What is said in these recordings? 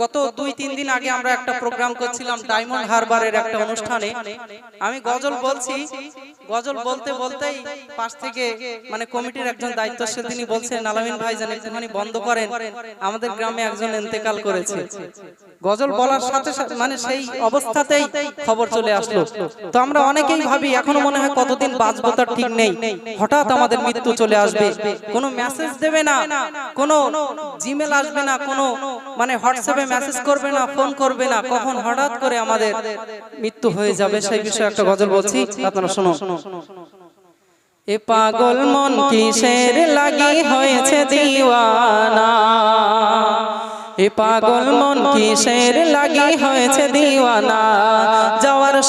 গত দুই তিন দিন আগে আমরা একটা প্রোগ্রাম করছিলাম ডায়মন্ড হারবারের একটা অনুষ্ঠানে। আমি গজল বলছি, গজল বলতে বলতেই পাশ থেকে মানে কমিটির একজন দায়িত্বশীল তিনি বলছেন আলামিন ভাই যেন একটুখানি বন্ধ করেন, আমাদের গ্রামে একজন ইন্তেকাল করেছে। গজল বলার সাথে সাথে মানে সেই অবস্থাতেই খবর চলে আসলো। তো আমরা অনেকেই ভাবি, এখনও মনে হয় কতদিন বাঁচবো তার ঠিক নেই। হঠাৎ আমাদের মৃত্যু চলে আসবে। কোনো মেসেজ দেবে না, কোনো জিমেল আসবে না, কোনো মানে হোয়াটসঅ্যাপে মেসেজ করবে না ফোন করবে না কখন হঠাৎ করে আমাদের মৃত্যু হয়ে যাবে সেই বিষয়ে একটা গজল বলছি। আপনারা শুনুন এ পাগল মন কিসের লাগি হয়েছে দিওয়ানা? এ পাগল মন কিসের লাগি হয়েছে দিওয়ানা?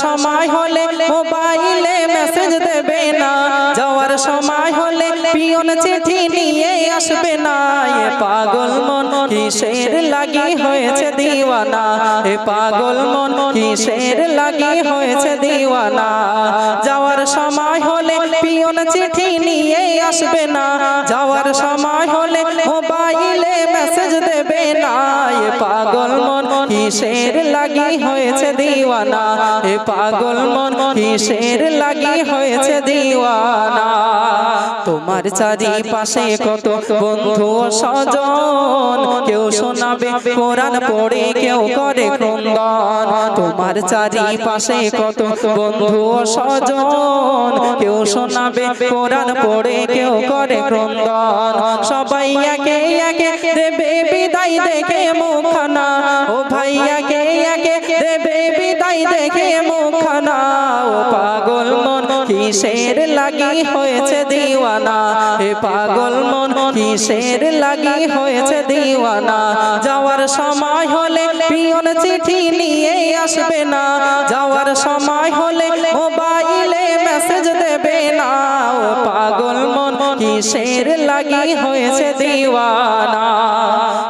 সময় হলে মোবাইলে মেসেজ দেবে না। যাওয়ার সময় হলে পিয়ন চিঠি নিয়ে আসবে না। এ পাগল মন কিসের লাগি হয়েছে দিওয়ানা? এ পাগল মন কিসের লাগি হয়েছে দিওয়ানা? যাওয়ার সময় হলে পিয়ন চিঠি নিয়ে আসবে না। যাওয়ার সময় হলে মোবাইলে মেসেজ দেবে না। এ পাগল মন কিসের লাগি হয়েছে দিওয়ানা? এ পাগল মন, কিসের লাগি হয়েছে দিওয়ানা? তোমার চারিপাশে কত বন্ধু স্বজন? শোনাবে, কোরআন পড়ে কেউ করে ক্রন্দন তোমার চারিপাশে কত বন্ধু স্বজন, কেউ শোনাবে, কোরআন পড়ে কেউ করে ক্রন্দন সবাই একে একে দেবে বিদায় দেখে মুখানা ও ভাইয়াকে একে দেবে বিদায় দেখে মুখানা ও পাগল মন কিসের লাগি হয়েছে দিওয়ানা? এ পাগল মন কিসের লাগি হয়েছে দিওয়ানা? যাওয়ার সময় হলে পিয়ন চিঠি নিয়ে আসবে না। যাওয়ার সময় হলে মোবাইলে মেসেজ দেবে না। ও পাগল মন কিসের লাগি হয়েছে দিওয়ানা।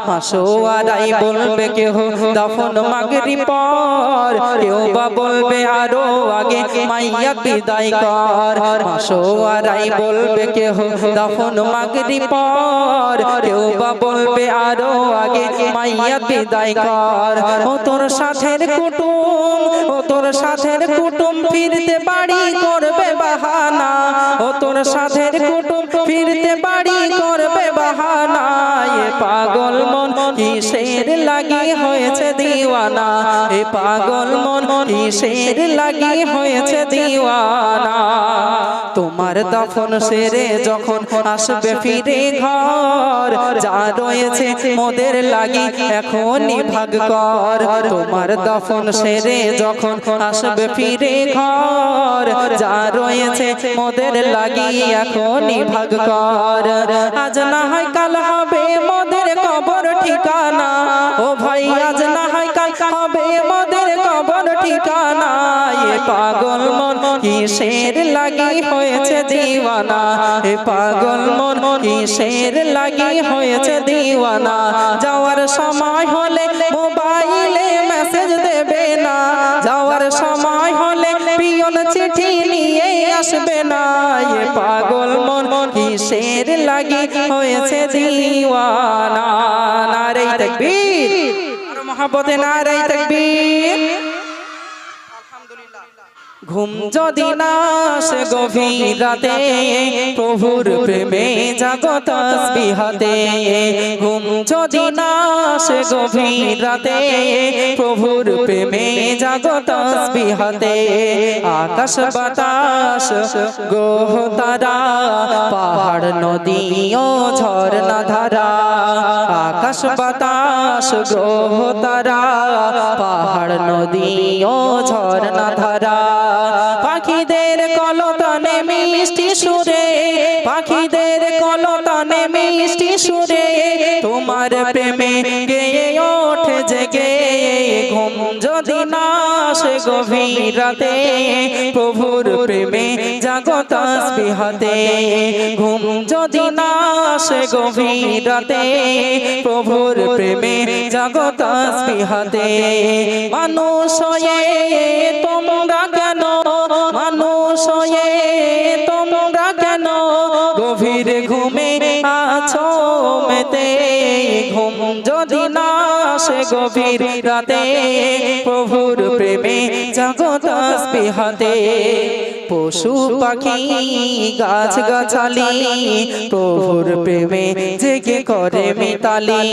মাসোয়ারাই বলবে কেহ দফন মাগরি পর, কেউ বা বলবে আরও আগে মাইয়া বিদায় কর। মাসোয়ারাই বলবে কেহ দফন মাগরি পর, কেউ বা বলবে আরও আগে মাইয়া বিদায় কর। ও তোর সাথের কুটুম, ও তোর সাথের কুটুম ফিরতে বাড়ি করবে সাথের কুটুম ফিরতে বাড়ি কিসের লাগি হয়েছে দিওয়ানা। এ পাগল মন কিসের লাগি হয়েছে দিওয়ানা। তোমার দফন সেরে যখন আসবে ফিরে ঘর, যা রয়েছে মোদের লাগি এখনই ভাগ কর। তোমার দফন সেরে যখন আসবে ফিরে ঘর, যা রয়েছে মোদের লাগি এখনই ভাগ কর। আজ না হয় কাল হবে মোদের কবর ঠিকানা। ও ভাই, আজ না হয় কাল হবে মোদের কবর ঠিকানা। এ পাগল মন, কিসের লাগি হয়েছে দিওয়ানা? এ পাগল মন, কিসের লাগি হয়েছে দিওয়ানা? যাওয়ার সময় হলে মোবাইলে মেসেজ দেবে না। যাওয়ার সময় হলে পিয়ন চিঠি নিয়ে আসবে না। এ পাগল মন কিসের লাগি হয়েছে দিওয়ানা। নারে তাকবীর। আর মহব্বতে নারে তাকবীর। ঘুম যদি নাশ গভীর রাতে, প্রভুর প্রেমে জাগত বিহাতে ঘুম যদি নাশ গভীর রাতে, প্রভুর প্রেমে জাগত বিহাতে আকাশ বাতাস গোহ তারা, পাহাড়, নদী ও ঝর্ণা ধারা। আকাশ বাতাস, গ্রহ তারা, পাহাড়, নদী ও ঝর্ণা ধারা। পাখিদের কলতনে মিষ্টি সুরে, পাখিদের কলতনে মিষ্টি সুরে, তোমার প্রেমে গেয়ে ওঠে জেগে, ঘুম যদি না আসে গভীর রাতে, প্রভুর প্রেমে জাগত বিহাতে ঘুম যদি না আসে গভীর রাতে, প্রভুর প্রেমে জাগত বিহাতে মানুষ তোমরা মানুষ হয়ে তোমরা কেন গভীর ঘুমে আছো? মেতে ঘুম যদি না সে গভীর রাতে, প্রভুর প্রেমে জগৎ আসবে হাতে। পশু পাখি, গাছ গাছালি, প্রভুর প্রেমে জেগে করে মিতালি।